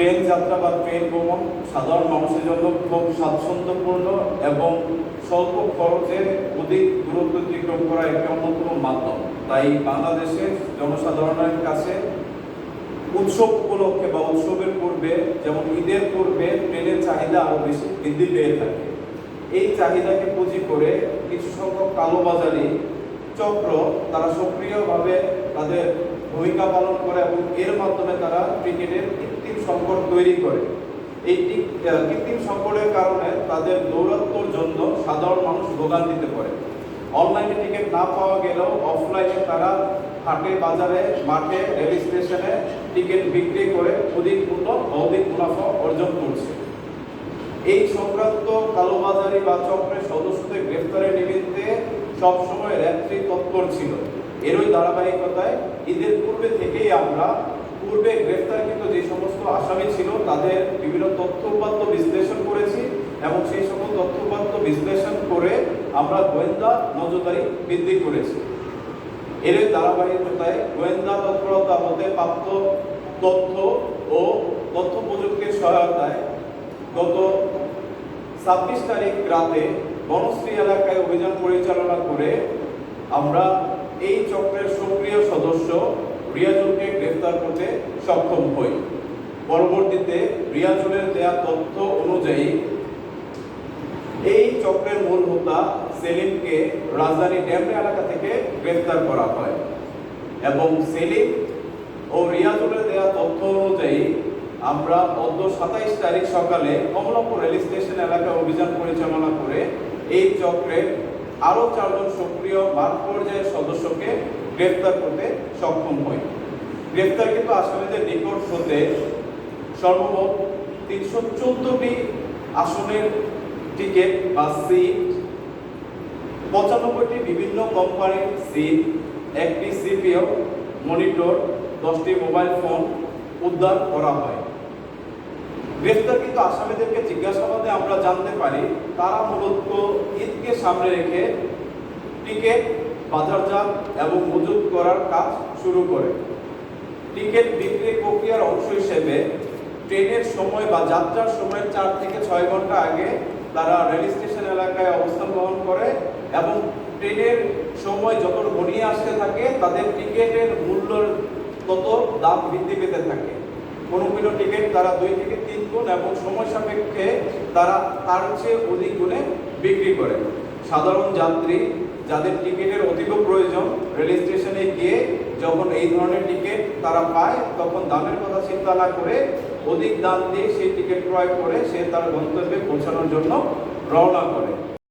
Train যাত্রা বা train ভ্রমণ সাধারণ মানুষের জন্য খুব স্বাচ্ছন্দ্যপূর্ণ এবং স্বল্প খরচে অধিক দূরত্ব অতিক্রম করা একটি অন্যতম মাধ্যম। তাই বাংলাদেশের জনসাধারণের কাছে উৎসব উপলক্ষে বা উৎসবের পূর্বে, যেমন ঈদের পূর্বে, ট্রেনের চাহিদা আরও বেশি বৃদ্ধি পেয়ে থাকে। এই চাহিদাকে পুঁজি করে কিছু সংখ্যক কালোবাজারি চক্র তারা সক্রিয়ভাবে তাদের ভূমিকা পালন করে এবং এর মাধ্যমে তারা টিকিটের কৃত্রিম সংকট তৈরি করে। এই কৃত্রিম সংকটের কারণে তাদের দৌরাত্মর জন্য সাধারণ মানুষ ভোগান্তিতে পড়ে অনলাইনে টিকিট না পাওয়া গেলেও অফলাইনে তারা হাটে, বাজারে, মাঠে, রেল স্টেশনে টিকিট বিক্রি করে অধিক মূল্য অধিক মুনাফা অর্জন করছে। এই সংক্রান্ত কালোবাজারি বা চক্রের সদস্যদের গ্রেফতারের নিমিত্তে সবসময় র্যাত্রি তৎপর ছিল। এরই ধারাবাহিকতায় ঈদের পূর্বে থেকেই আমরা, পূর্বে গ্রেফতারকৃত যে সমস্ত আসামি ছিল, তাদের বিভিন্ন তথ্য উপাত্ত বিশ্লেষণ করেছি এবং সেই সকল তথ্য উপাত্ত বিশ্লেষণ করে আমরা গোয়েন্দা নজরদারি বৃদ্ধি করেছি। এর ধারাবাহিকতায় গোয়েন্দা তৎপরতা হতে প্রাপ্ত তথ্য ও তথ্য প্রযুক্তির সহায়তায় গত ছাব্বিশ তারিখ রাতে বনশ্রী এলাকায় অভিযান পরিচালনা করে আমরা এই চক্রের সক্রিয় সদস্য রিয়াজুলকে গ্রেফতার করতে সক্ষম হই। পরবর্তীতে রিয়াজুলের দেয়া তথ্য অনুযায়ী এই চক্রের মূল হোতা সেলিমকে রাজধানী ড্যামরা এলাকা থেকে গ্রেফতার করা হয় এবং সেলিম ও রিয়াজুলের দেয়া তথ্য অনুযায়ী আমরা অদ্য সাতাইশ তারিখ সকালে কমলাপুর রেল স্টেশন এলাকায় অভিযান পরিচালনা করে এই চক্রের আরও চারজন সক্রিয় মাঠ পর্যায়ের সদস্যকে গ্রেফতার করতে সক্ষম হই গ্রেফতারকৃত আসামিদের নিকট হতে সর্বমোট তিনশো চোদ্দটি আসনের টিকিট বা সিট, পঁচানব্বইটি বিভিন্ন কোম্পানির সিট, একটি সিপিও মনিটর, দশটি মোবাইল ফোন উদ্ধার করা হয়। গ্রেফতারকৃত আসামিদেরকে জিজ্ঞাসাবাদে আমরা জানতে পারি, তারা মূলত ঈদকে সামনে রেখে টিকিট, বাজারজাত এবং মজুত করার কাজ শুরু করে। টিকিট বিক্রি প্রক্রিয়ার অংশ হিসেবে ট্রেনের সময় বা যাত্রার সময় চার থেকে ছয় ঘণ্টা আগে তারা রেল স্টেশন এলাকায় অবস্থান গ্রহণ করে এবং ট্রেনের সময় যত ঘনিয়ে আসতে থাকে, তাদের টিকিটের মূল্য তত দাম বৃদ্ধি পেতে থাকে। কোনো টিকিট তারা দুই থেকে তিন গুণ এবং সময় সাপেক্ষে তারা তার চেয়ে অধিক গুণে বিক্রি করে। সাধারণ যাত্রী যাদের টিকিটের অতীব প্রয়োজন, রেল স্টেশনে গিয়ে যখন এই ধরনের টিকিট তারা পায়, তখন দামের কথা চিন্তা না করে অধিক দাম দিয়ে সেই টিকিট ক্রয় করে সে তার গন্তব্যে পৌঁছানোর জন্য রওনা করে।